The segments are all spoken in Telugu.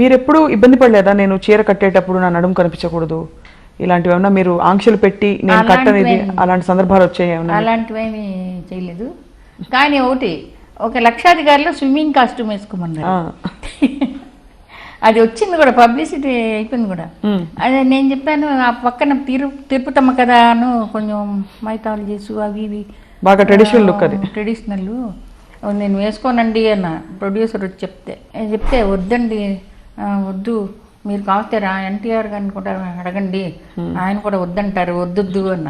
మీరు ఎప్పుడు ఇబ్బంది పడలేదా? నేను చీర కట్టేటప్పుడు నా నడుము కనిపించకూడదు. ఇలాంటివి ఏమన్నా మీరు ఆంక్షలు పెట్టి నేను కట్టనిది అలాంటి సందర్భాలు వచ్చాయి ఏమన్నా? అలాంటివేమీ చేయలేదు. కానీ ఒకటి ఒక లక్షాధికారిలో స్విమ్మింగ్ కాస్ట్యూమ్ వేసుకోమన్నారు. అది వచ్చింది కూడా పబ్లిసిటీ అయిపోయింది కూడా. అదే నేను చెప్పాను ఆ పక్కన తిరు తిరుపతమ్మ కదా అను కొంచెం మైథాలజీస్ అవి ఇవి. బాగా ట్రెడిషనల్ లుక్ అది. ట్రెడిషనల్ నేను వేసుకోనండి అన్న ప్రొడ్యూసర్ వచ్చి చెప్తే చెప్తే వద్దండి. వద్దు. మీరు కావస్తే రా ఎన్టీఆర్ గారిని కూడా అడగండి. ఆయన కూడా వద్దంటారు. వద్దొద్దు అన్న.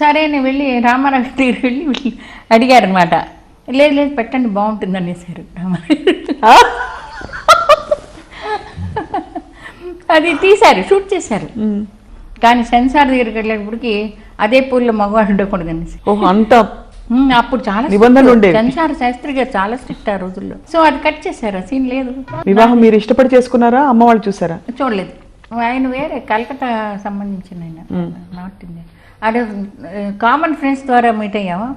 సరే నేను వెళ్ళి రామారావు గారి దగ్గరికి వెళ్ళి వెళ్ళి అడిగారు అనమాట లేదు లేదు పెట్టండి బాగుంటుంది అనేసారు? అది తీశారు షూట్ చేశారు. కానీ సెన్సార్ దగ్గరికి వెళ్ళేటప్పటికి అదే పూల్లో మగవాడు ఉండకూడదు అనేసి ఓహో అంత అప్పుడు చాలా నిబంధనలు ఉండేవి. సెన్సార్ శాస్త్రి గారు చాలా స్ట్రిక్ట్ ఆ రోజుల్లో. సో అది కట్ చేశారు? ఆ సీన్ లేదు. వివాహం మీరు ఇష్టపడి చేసుకున్నారా? అమ్మ వాళ్ళు చూసారా? చూడలేదు. ఆయన వేరే కలకత్తా సంబంధించిన ఆయన. నార్త్ ఇండియా అదే కామన్ ఫ్రెండ్స్ ద్వారా మీట్ అయ్యాము.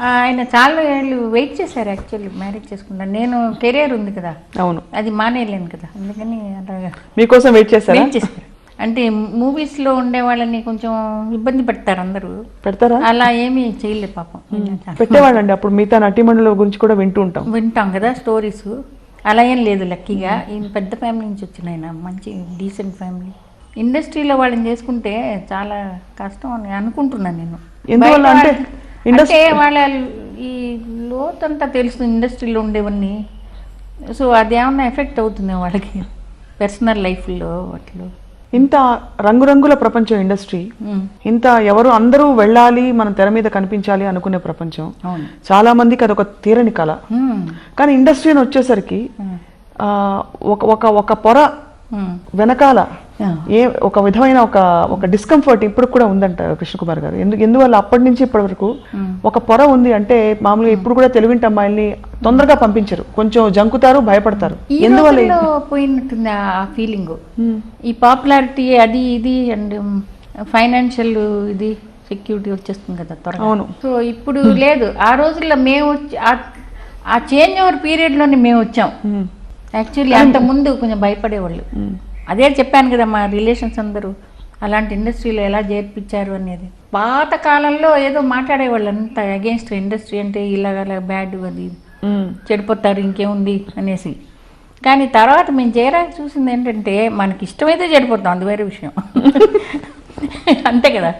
ఆయన చాలా ఏళ్ళు వెయిట్ చేశారు యాక్చువల్లీ మ్యారేజ్ చేసుకున్నాను నేను కెరియర్ ఉంది కదా. అవును. అది మానేయలేను కదా. అందుకని అలాగా. మీకోసం వెయిట్ చేస్తారా వెయిట్ చేశారు. అంటే మూవీస్లో ఉండే వాళ్ళని కొంచెం ఇబ్బంది పెడతారు అందరూ. పెడతారా? అలా ఏమీ చేయలేదు పాపం. పెట్టేవాళ్ళండి అప్పుడు మిగతా నటీమణుల గురించి కూడా వింటూ ఉంటాం వింటాం కదా స్టోరీస్. అలా ఏం లేదు లక్కీగా. ఈయన పెద్ద ఫ్యామిలీ నుంచి వచ్చిన ఆయన మంచి డీసెంట్ ఫ్యామిలీ. ఇండస్ట్రీలో వాళ్ళని చేసుకుంటే చాలా కష్టం అని అనుకుంటున్నాను నేను. ఎందువల్ల? అంటే వాళ్ళ- ఇండస్ట్రీ- అంటే వాళ్ళ ఈ లోతంతా తెలుసు ఇండస్ట్రీలో ఉండేవన్నీ. సో అదేమన్నా ఎఫెక్ట్ అవుతుంది వాళ్ళకి? పర్సనల్ లైఫ్లో వాటిలో? ఇంత రంగురంగుల ప్రపంచం ఇండస్ట్రీ. ఇంత ఎవరు అందరూ వెళ్ళాలి మనం తెర మీద కనిపించాలి అనుకునే ప్రపంచం. చాలా మందికి అదొక తీరని కళ. కానీ ఇండస్ట్రీ అని వచ్చేసరికి ఒక ఒక ఒక పొర. వెనకాల. ఏ ఒక విధమైన ఒక ఒక డిస్కంఫర్ట్ ఇప్పుడు కూడా ఉందంట కృష్ణకుమార్ గారు. ఎందుకు ఎందువల్ల అప్పటి నుంచి ఇప్పటి వరకు ఒక పొర ఉంది అంటే మామూలుగా ఇప్పుడు కూడా తెలుగుంటి అమ్మాయిల్ని తొందరగా పంపించరు. కొంచెం జంకుతారు భయపడతారు. ఎందువల్ల పోయినట్టుంది ఆ ఫీలింగ్ ఈ పాపులారిటీ అది ఇది అండ్ ఫైనాన్షియల్ ఇది సెక్యూరిటీ వచ్చేస్తుంది కదా త్వరగా. అవును. సో ఇప్పుడు లేదు. ఆ రోజుల్లో మేము వచ్చి ఆ- చేంజ్ ఓవర్ పీరియడ్లోనే మేము వచ్చాం. యాక్చువల్లీ అంత ముందు కొంచెం భయపడేవాళ్ళు. అదే చెప్పాను కదా మా రిలేషన్స్ అందరూ అలాంటి ఇండస్ట్రీలో ఎలా చేర్పించారు అనేది. పాత కాలంలో ఏదో మాట్లాడేవాళ్ళు అంత అగేన్స్ట్ ఇండస్ట్రీ అంటే ఇలాగ బ్యాడ్ అది. చెడిపోతారు ఇంకేముంది? అనేసి. కానీ తర్వాత మేము చేరా చూసింది ఏంటంటే మనకి ఇష్టమైతే చెడిపోతాం అది వేరే విషయం. అంతే కదా.